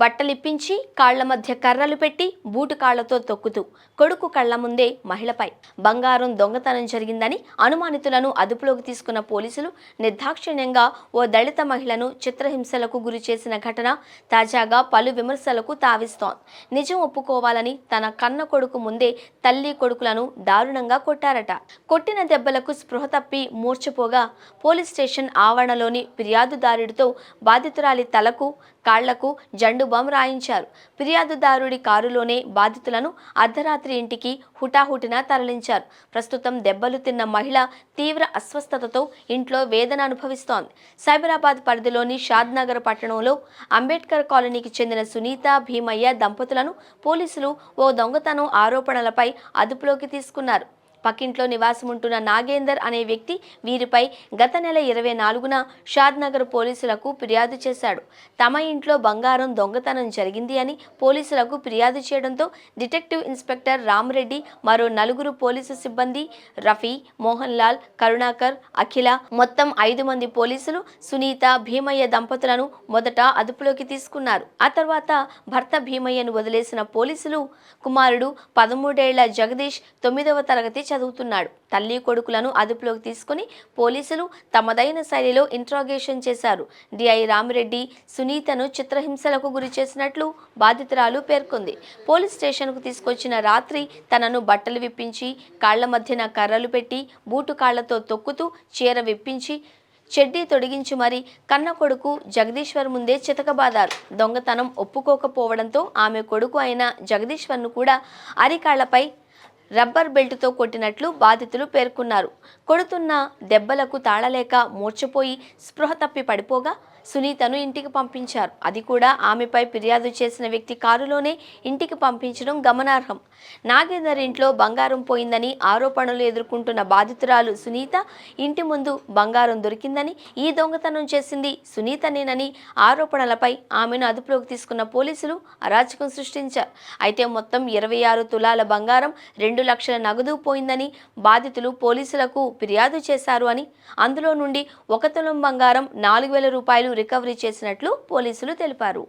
బట్టలిప్పించి కాళ్ళ మధ్య కర్రలు పెట్టి బూటు కాళ్ళతో తొక్కుతూ కొడుకు కళ్ళ ముందే మహిళపై. బంగారం దొంగతనం జరిగిందని అనుమానితులను అదుపులోకి తీసుకున్న పోలీసులు నిర్దాక్షిణ్యంగా ఓ దళిత మహిళను చిత్రహింసలకు గురి చేసిన ఘటన తాజాగా పలు విమర్శలకు తావిస్తోంది. నిజం ఒప్పుకోవాలని తన కన్న కొడుకు ముందే తల్లి కొడుకులను దారుణంగా కొట్టారట. కొట్టిన దెబ్బలకు స్పృహ తప్పి మూర్చపోగా పోలీస్ స్టేషన్ ఆవరణలోని ఫిర్యాదుదారుడితో బాధితురాలి తలకు కాళ్ళకు జండు బాంబు రాయించారు. ఫిర్యాదుదారుడి కారులోనే బాధితులను అర్ధరాత్రి ఇంటికి హుటాహుటిన తరలించారు. ప్రస్తుతం దెబ్బలు తిన్న మహిళ తీవ్ర అస్వస్థతతో ఇంట్లో వేదన అనుభవిస్తోంది. సైబరాబాద్ పరిధిలోని షాద్ నగర్ పట్టణంలో అంబేద్కర్ కాలనీకి చెందిన సునీత భీమయ్య దంపతులను పోలీసులు ఓ దొంగతనం ఆరోపణలపై అదుపులోకి తీసుకున్నారు. పక్కింట్లో నివాసం ఉంటున్న నాగేందర్ అనే వ్యక్తి వీరిపై గత నెల ఇరవై నాలుగున షాద్నగర్ పోలీసులకు ఫిర్యాదు చేశాడు. తమ ఇంట్లో బంగారం దొంగతనం జరిగింది అని పోలీసులకు ఫిర్యాదు చేయడంతో డిటెక్టివ్ ఇన్స్పెక్టర్ రామరెడ్డి మరో నలుగురు పోలీసు సిబ్బంది రఫీ మోహన్ లాల్ కరుణాకర్ అఖిల మొత్తం ఐదు మంది పోలీసులు సునీత భీమయ్య దంపతులను మొదట అదుపులోకి తీసుకున్నారు. ఆ తర్వాత భర్త భీమయ్యను వదిలేసిన పోలీసులు కుమారుడు పదమూడేళ్ళ జగదీష్ తొమ్మిదవ తరగతి చదువుతున్నాడు. తల్లి కొడుకులను అదుపులోకి తీసుకుని పోలీసులు తమదైన శైలిలో ఇంట్రాగేషన్ చేశారు. డిఐ రామిరెడ్డి సునీతను చిత్రహింసలకు గురి చేసినట్లు బాధితురాలు పేర్కొంది. పోలీస్ స్టేషన్కు తీసుకొచ్చిన రాత్రి తనను బట్టలు విప్పించి కాళ్ళ మధ్యన కర్రలు పెట్టి బూటు కాళ్ళతో తొక్కుతూ చీర విప్పించి చెడ్డీ తొడిగించి మరి కన్న కొడుకు జగదీశ్వర్ ముందే చితకబాదారు. దొంగతనం ఒప్పుకోకపోవడంతో ఆమె కొడుకు అయిన జగదీశ్వర్ను కూడా అరికాళ్ళపై రబ్బర్ బెల్టుతో కొట్టినట్లు బాధితులు పేర్కొన్నారు. కొడుతున్న దెబ్బలకు తాళలేక మూర్చపోయి స్పృహ తప్పి పడిపోగా సునీతను ఇంటికి పంపించారు. అది కూడా ఆమెపై ఫిర్యాదు చేసిన వ్యక్తి కారులోనే ఇంటికి పంపించడం గమనార్హం. నాగేందర్ ఇంట్లో బంగారం పోయిందని ఆరోపణలు ఎదుర్కొంటున్న బాధితురాలు సునీత ఇంటి ముందు బంగారం దొరికిందని ఈ దొంగతనం చేసింది సునీతనేనని ఆరోపణలపై ఆమెను అదుపులోకి తీసుకున్న పోలీసులు అరాచకం సృష్టించారు. అయితే మొత్తం ఇరవై ఆరు తులాల బంగారం రెండు లక్షల నగదు పోయిందని బాధితులు పోలీసులకు ఫిర్యాదు చేశారు అని అందులో నుండి ఒక తులం బంగారం నాలుగు వేల రూపాయలు రికవరీ చేసినట్లు పోలీసులు తెలిపారు.